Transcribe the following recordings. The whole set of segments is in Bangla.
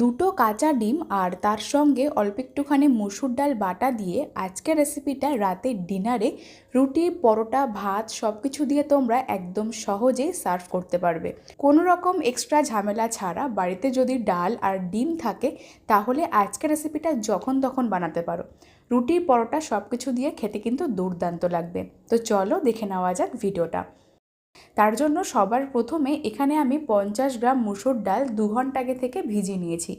দুটো কাঁচা ডিম আর তার সঙ্গে অল্প একটুখানি মুসুর ডাল বাটা দিয়ে আজকের রেসিপিটা রাতের ডিনারে রুটি, পরোটা, ভাত সব কিছু দিয়ে তোমরা একদম সহজেই সার্ভ করতে পারবে। কোনো রকম এক্সট্রা ঝামেলা ছাড়া বাড়িতে যদি ডাল আর ডিম থাকে, তাহলে আজকের রেসিপিটা যখন তখন বানাতে পারো। রুটি, পরোটা সব কিছু দিয়ে খেতে কিন্তু দুর্দান্ত লাগবে। তো চলো দেখে নেওয়া যাক ভিডিওটা তার জন্য সবার প্রথমে এখানে আমি পঞ্চাশ গ্রাম মুসুর ডাল দু ঘণ্টা আগে থেকে ভিজিয়ে নিয়েছি।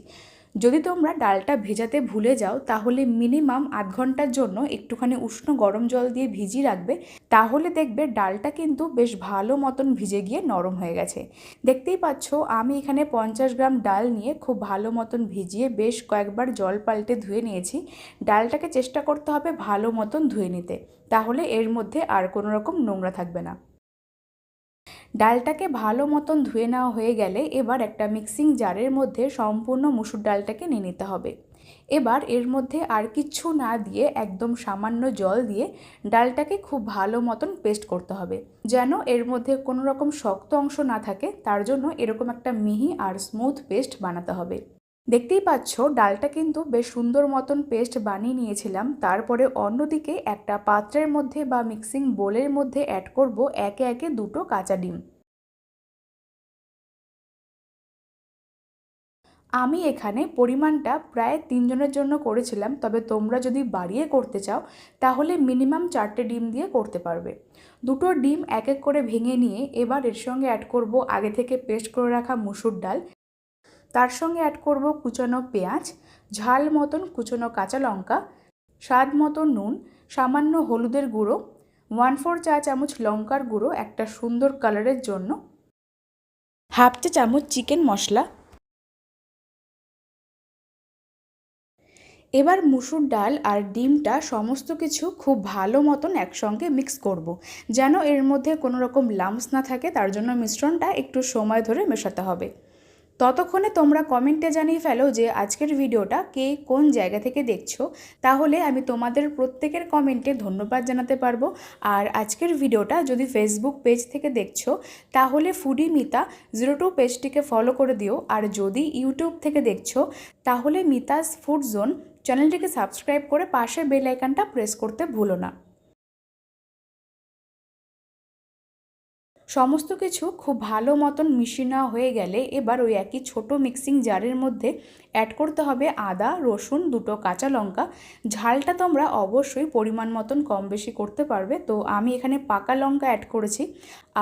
যদি তোমরা ডালটা ভেজাতে ভুলে যাও, তাহলে মিনিমাম আধ ঘণ্টার জন্য একটুখানি উষ্ণ গরম জল দিয়ে ভিজিয়ে রাখবে, তাহলে দেখবে ডালটা কিন্তু বেশ ভালো মতন ভিজে গিয়ে নরম হয়ে গেছে। দেখতেই পাচ্ছ, আমি এখানে পঞ্চাশ গ্রাম ডাল নিয়ে খুব ভালো মতন ভিজিয়ে বেশ কয়েকবার জল পাল্টে ধুয়ে নিয়েছি। ডালটাকে চেষ্টা করতে হবে ভালো মতন ধুয়ে নিতে, তাহলে এর মধ্যে আর কোনো রকম নোংরা থাকবে না। ডালটাকে ভালো মতন ধুয়ে নেওয়া হয়ে গেলে এবার একটা মিক্সিং জারের মধ্যে সম্পূর্ণ মুসুর ডালটাকে নিয়ে নিতে হবে। এবার এর মধ্যে আর কিচ্ছু না দিয়ে একদম সামান্য জল দিয়ে ডালটাকে খুব ভালো মতন পেস্ট করতে হবে। যেন এর মধ্যে কোনো রকম শক্ত অংশ না থাকে, তার জন্য এরকম একটা মিহি আর স্মুথ পেস্ট বানাতে হবে। দেখতেই পাচ্ছ, ডালটা কিন্তু বেশ সুন্দর মতন পেস্ট বানিয়ে নিয়েছিলাম। তারপরে অন্যদিকে একটা পাত্রের মধ্যে বা মিক্সিং বোলের মধ্যে অ্যাড করব একে একে দুটো কাঁচা ডিম। আমি এখানে পরিমাণটা প্রায় তিনজনের জন্য করেছিলাম, তবে তোমরা যদি বাড়িয়ে করতে চাও, তাহলে মিনিমাম চারটে ডিম দিয়ে করতে পারবে। দুটো ডিম এক এক করে ভেঙে নিয়ে এবার এর সঙ্গে অ্যাড করব আগে থেকে পেস্ট করে রাখা মুসুর ডাল। তার সঙ্গে অ্যাড করব কুচানো পেঁয়াজ, ঝাল মতন কুচনো কাঁচা লঙ্কা, স্বাদ মতো নুন, সামান্য হলুদের গুঁড়ো ওয়ান ফোর চা চামচ লঙ্কার গুঁড়ো একটা সুন্দর কালারের জন্য হাফ চা চামচ চিকেন মশলা এবার মুসুর ডাল আর ডিমটা সমস্ত কিছু খুব ভালো মতন একসঙ্গে মিক্স করব। যেন এর মধ্যে কোনো রকম লাম্পস না থাকে, তার জন্য মিশ্রণটা একটু সময় ধরে মেশাতে হবে ততক্ষণে তোমরা কমেন্টে জানিয়ে ফেলো যে আজকের ভিডিওটা কে কোন জায়গা থেকে দেখছ। তাহলে আমি তোমাদের প্রত্যেকের কমেন্টে ধন্যবাদ জানাতে পারব। আর আজকের ভিডিওটা যদি ফেসবুক পেজ থেকে দেখছ, তাহলে ফুডি মিতা জিরো টু পেজটিকে ফলো করে দিও। আর যদি ইউটিউব থেকে দেখছ, তাহলে মিতাস ফুড জোন চ্যানেলটিকে সাবস্ক্রাইব করে পাশে বেল প্রেস করতে ভুলো না। সমস্ত কিছু খুব ভালো মতন মিশিয়ে নেওয়া হয়ে গেলে এবার ওই একই ছোট মিক্সিং জারের মধ্যে অ্যাড করতে হবে আদা, রসুন, দুটো কাঁচা লঙ্কা। ঝালটা তোমরা অবশ্যই পরিমাণ মতন কম বেশি করতে পারবে। তো আমি এখানে পাকা লঙ্কা অ্যাড করেছি।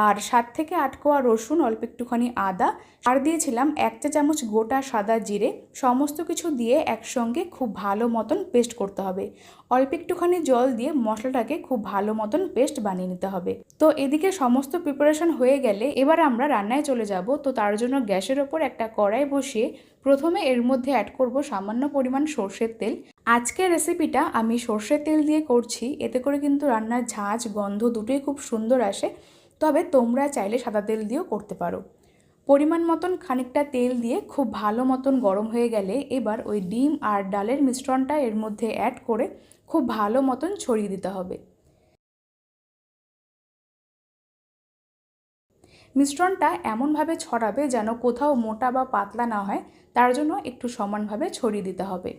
আর সাত থেকে আট কোয়া রসুন, অল্প একটুখানি আদা। আর দিয়েছিলাম এক চা চামচ গোটা সাদা জিরে। সমস্ত কিছু দিয়ে একসঙ্গে খুব ভালো মতন পেস্ট করতে হবে। অল্প একটুখানি জল দিয়ে মশলাটাকে খুব ভালো মতন পেস্ট বানিয়ে নিতে হবে। তো এদিকে সমস্ত প্রিপারেশন হয়ে গেলে এবার আমরা রান্নায় চলে যাব। তো তার জন্য গ্যাসের ওপর একটা কড়াই বসিয়ে প্রথমে এর মধ্যে অ্যাড করব সামান্য পরিমাণ সর্ষের তেল। আজকের রেসিপিটা আমি সর্ষের তেল দিয়ে করছি। এতে করে কিন্তু রান্নার ঝাঁঝ গন্ধ দুটোই খুব সুন্দর আসে। তবে তোমরা চাইলে সাদা তেল দিয়েও করতে পারো। পরিমাণ মতন খানিকটা তেল দিয়ে খুব ভালো মতন গরম হয়ে গেলে এবার ওই ডিম আর ডালের মিশ্রণটা এর মধ্যে অ্যাড করে খুব ভালো মতন ছড়িয়ে দিতে হবে। মিশ্রণটা এমনভাবে ছড়াবে যেন কোথাও মোটা বা পাতলা না হয়, তার জন্য একটু সমানভাবে ছড়িয়ে দিতে হবে।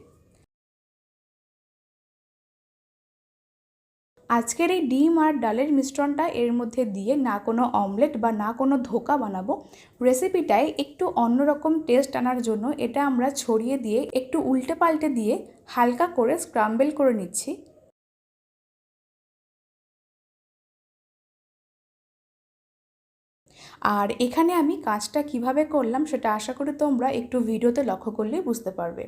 আজকের এই ডিম আর ডালের মিশ্রণটা এর মধ্যে দিয়ে না কোনো অমলেট বা না কোনো ধোকা বানাবো। রেসিপিটায় একটু অন্যরকম টেস্ট আনার জন্য এটা আমরা ছড়িয়ে দিয়ে একটু উল্টে পাল্টে দিয়ে হালকা করে স্ক্রাম্বেল করে নিচ্ছি। আর এখানে আমি কাজটা কীভাবে করলাম সেটা আশা করি তোমরা একটু ভিডিওতে লক্ষ্য করলেই বুঝতে পারবে।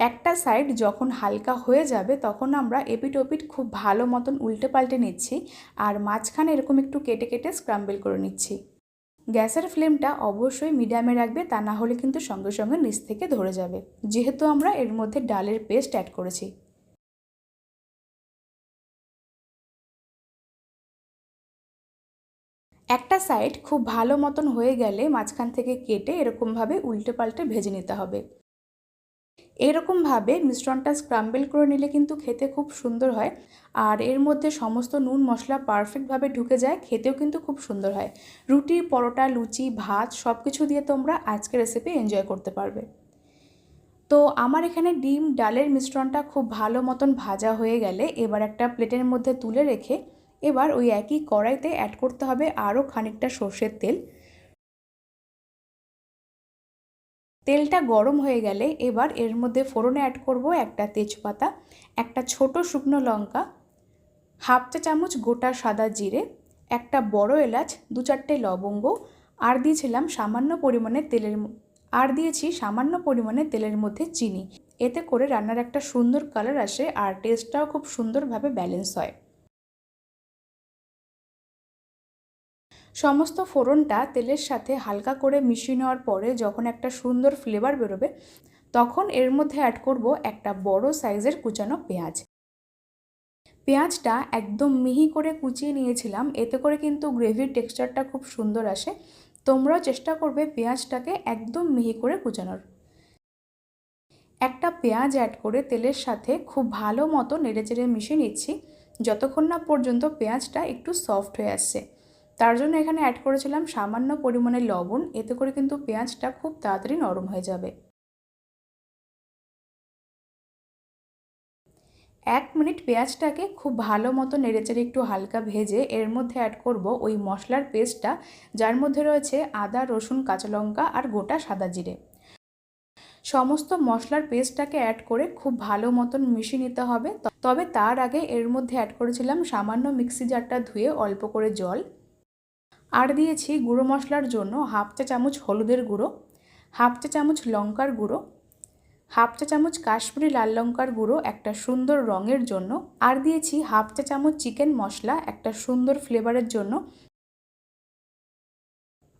একটা সাইড যখন হালকা হয়ে যাবে তখন আমরা এপিট ওপিট খুব ভালো মতন উল্টে পাল্টে নিচ্ছি আর মাঝখানে এরকম একটু কেটে কেটে স্ক্রাম্বেল করে নিচ্ছি। গ্যাসের ফ্লেমটা অবশ্যই মিডিয়ামে রাখবে তা না হলে কিন্তু সঙ্গে সঙ্গে নিচ থেকে ধরে যাবে। যেহেতু আমরা এর মধ্যে ডালের পেস্ট অ্যাড করেছি। একটা সাইড খুব ভালো মতন হয়ে গেলে মাঝখান থেকে কেটে এরকমভাবে উল্টে পাল্টে ভেজে নিতে হবে। এরকমভাবে মিশ্রণটা স্ক্রাম্বেল করে নিলে কিন্তু খেতে খুব সুন্দর হয় আর এর মধ্যে সমস্ত নুন মশলা পারফেক্টভাবে ঢুকে যায়, খেতেও কিন্তু খুব সুন্দর হয়। রুটি, পরোটা, লুচি, ভাত সব কিছু দিয়ে তোমরা আজকের রেসিপি এনজয় করতে পারবে। তো আমার এখানে ডিম, ডালের মিশ্রণটা খুব ভালো মতন ভাজা হয়ে গেলে এবার একটা প্লেটের মধ্যে তুলে রেখে এবার ওই একই কড়াইতে অ্যাড করতে হবে আরও খানিকটা সর্ষের তেল। তেলটা গরম হয়ে গেলে এবার এর মধ্যে ফোড়নে অ্যাড করব একটা তেজপাতা, একটা ছোট শুকনো লঙ্কা, হাফ চা চামচ গোটা সাদা জিরে, একটা বড় এলাচ, দু চারটে লবঙ্গ, আর দিয়েছিলাম সামান্য পরিমাণে তেলের আর দিয়েছি সামান্য পরিমাণে তেলের মধ্যে চিনি। এতে করে রান্নার একটা সুন্দর কালার আসে আর টেস্টটাও খুব সুন্দরভাবে ব্যালেন্স হয়। সমস্ত ফোড়নটা তেলের সাথে হালকা করে মিশিয়ে নেওয়ার পরে যখন একটা সুন্দর ফ্লেভার বেরোবে, তখন এর মধ্যে অ্যাড করব একটা বড় সাইজের কুচানো পেঁয়াজ। পেঁয়াজটা একদম মিহি করে কুচিয়ে নিয়েছিলাম, এতে করে কিন্তু গ্রেভির টেক্সচারটা খুব সুন্দর আসে। তোমরাও চেষ্টা করবে পেঁয়াজটাকে একদম মিহি করে কুচানোর। একটা পেঁয়াজ অ্যাড করে তেলের সাথে খুব ভালো মতো নেড়েচেড়ে মিশিয়ে নিচ্ছি, যতক্ষণ না পর্যন্ত পেঁয়াজটা একটু সফট হয়ে আসছে। তার জন্য এখানে অ্যাড করেছিলাম সামান্য পরিমাণে লবণ, এতে করে কিন্তু পেঁয়াজটা খুব তাড়াতাড়ি নরম হয়ে যাবে। এক মিনিট পেঁয়াজটাকে খুব ভালো মতো নেড়েচেড়ে একটু হালকা ভেজে এর মধ্যে অ্যাড করব ওই মশলার পেস্টটা যার মধ্যে রয়েছে আদা, রসুন, কাঁচা লঙ্কা আর গোটা সাদা জিরে। সমস্ত মশলার পেস্টটাকে অ্যাড করে খুব ভালো মতন মিশিয়ে নিতে হবে। তবে তার আগে এর মধ্যে অ্যাড করেছিলাম সামান্য মিক্সি জারটা ধুয়ে অল্প করে জল। আর দিয়েছি গুঁড়ো মশলার জন্য হাফ চা চামচ হলুদের গুঁড়ো, হাফ চা চামচ লঙ্কার গুঁড়ো, হাফ চা চামচ কাশ্মীরি লাল লঙ্কার গুঁড়ো একটা সুন্দর রঙের জন্য, আর দিয়েছি হাফ চা চামচ চিকেন মশলা একটা সুন্দর ফ্লেভারের জন্য।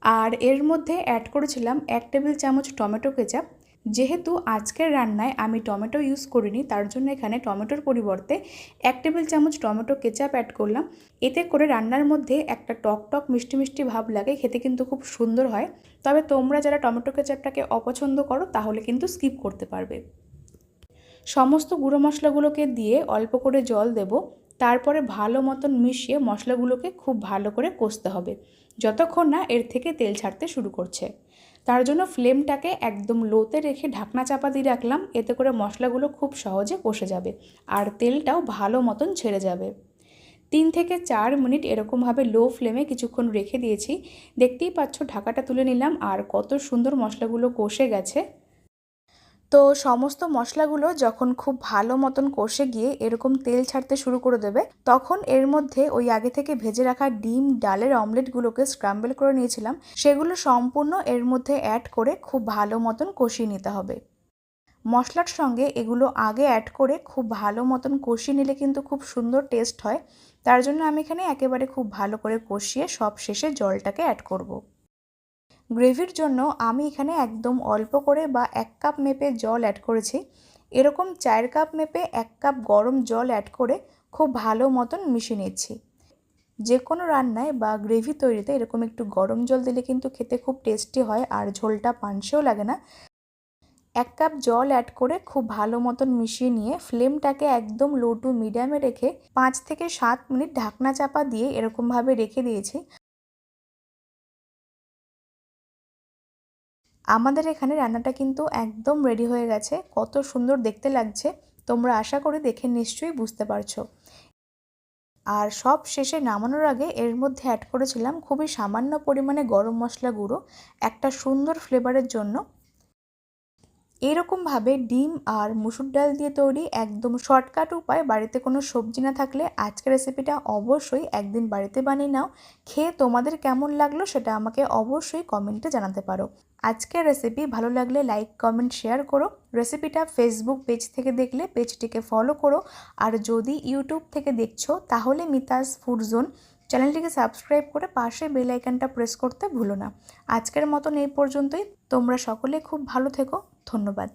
আর এর মধ্যে অ্যাড করেছিলাম এক টেবিল চামচ টমেটো কেচাপ যেহেতু আজকের রান্নায় আমি টমেটো ইউজ করিনি, তার জন্য এখানে টমেটোর পরিবর্তে এক টেবিল চামচ টমেটো কেচাপ অ্যাড করলাম। এতে করে রান্নার মধ্যে একটা টক টক মিষ্টি মিষ্টি ভাব লাগে, খেতে কিন্তু খুব সুন্দর হয়। তবে তোমরা যারা টমেটো কেচাপটাকে অপছন্দ করো, তাহলে কিন্তু স্কিপ করতে পারবে। সমস্ত গুঁড়ো মশলাগুলোকে দিয়ে অল্প করে জল দেব। তারপরে ভালো মতন মিশিয়ে মশলাগুলোকে খুব ভালো করে কষতে হবে। যতক্ষণ না এর থেকে তেল ছাড়তে শুরু করছে। তার জন্য ফ্লেমটাকে একদম লোতে রেখে ঢাকনা চাপা দিয়ে রাখলাম, এতে করে মশলাগুলো খুব সহজে কষে যাবে আর তেলটাও ভালো মতন ছেড়ে যাবে। তিন থেকে চার মিনিট এরকমভাবে লো ফ্লেমে কিছুক্ষণ রেখে দিয়েছি। দেখতেই পাচ্ছ ঢাকাটা তুলে নিলাম আর কত সুন্দর মশলাগুলো কষে গেছে। তো সমস্ত মশলাগুলো যখন খুব ভালো মতন কষে গিয়ে এরকম তেল ছাড়তে শুরু করে দেবে, তখন এর মধ্যে ওই আগে থেকে ভেজে রাখা ডিম, ডালের অমলেটগুলোকে স্ক্রাম্বল করে নিয়েছিলাম, সেগুলো সম্পূর্ণ এর মধ্যে অ্যাড করে খুব ভালো মতন কষিয়ে নিতে হবে মশলার সঙ্গে এগুলো আগে অ্যাড করে খুব ভালো মতন কষিয়ে নিলে কিন্তু খুব সুন্দর টেস্ট হয়, তার জন্য আমি এখানে একেবারে খুব ভালো করে কষিয়ে সব শেষে জলটাকে অ্যাড করব। গ্রেভির জন্য আমি এখানে একদম অল্প করে বা এক কাপ মেপে জল অ্যাড করেছি। এরকম চার কাপ মেপে এক কাপ গরম জল অ্যাড করে খুব ভালো মতন মিশিয়ে নিচ্ছি। যে কোনো রান্নায় বা গ্রেভি তৈরিতে এরকম একটু গরম জল দিলে কিন্তু খেতে খুব টেস্টি হয় আর ঝোলটা পানসেও লাগে না। এক কাপ জল অ্যাড করে খুব ভালো মতন মিশিয়ে নিয়ে ফ্লেমটাকে একদম লো টু মিডিয়ামে রেখে পাঁচ থেকে সাত মিনিট ঢাকনা চাপা দিয়ে এরকমভাবে রেখে দিয়েছি। আমাদের এখানে রান্নাটা কিন্তু একদম রেডি হয়ে গেছে। কত সুন্দর দেখতে লাগছে। তোমরা আশা করি দেখে নিশ্চয়ই বুঝতে পারছ। আর সব শেষে নামানোর আগে এর মধ্যে অ্যাড করেছিলাম খুবই সামান্য পরিমাণে গরম মশলা গুঁড়ো, একটা সুন্দর ফ্লেভারের জন্য। এরকমভাবে ডিম আর মুসুর ডাল দিয়ে তৈরি একদম শর্টকাট উপায়, বাড়িতে কোনো সবজি না থাকলে আজকের রেসিপিটা অবশ্যই একদিন বাড়িতে বানিয়ে নাও। খেয়ে তোমাদের কেমন লাগল সেটা আমাকে অবশ্যই কমেন্টে জানাতে পারো। আজকের রেসিপি ভালো লাগলে লাইক কমেন্ট শেয়ার করো। রেসিপিটা ফেসবুক পেজ থেকে দেখলে পেজটিকে ফলো করো। আর যদি ইউটিউব থেকে দেখছ, তাহলে মিতাস ফুড জোন চ্যানেলটিকে সাবস্ক্রাইব করে পাশে বেল আইকনটা প্রেস করতে ভুলো না। আজকের মতন এই পর্যন্তই। তোমরা সকলে খুব ভালো থেকো। ধন্যবাদ।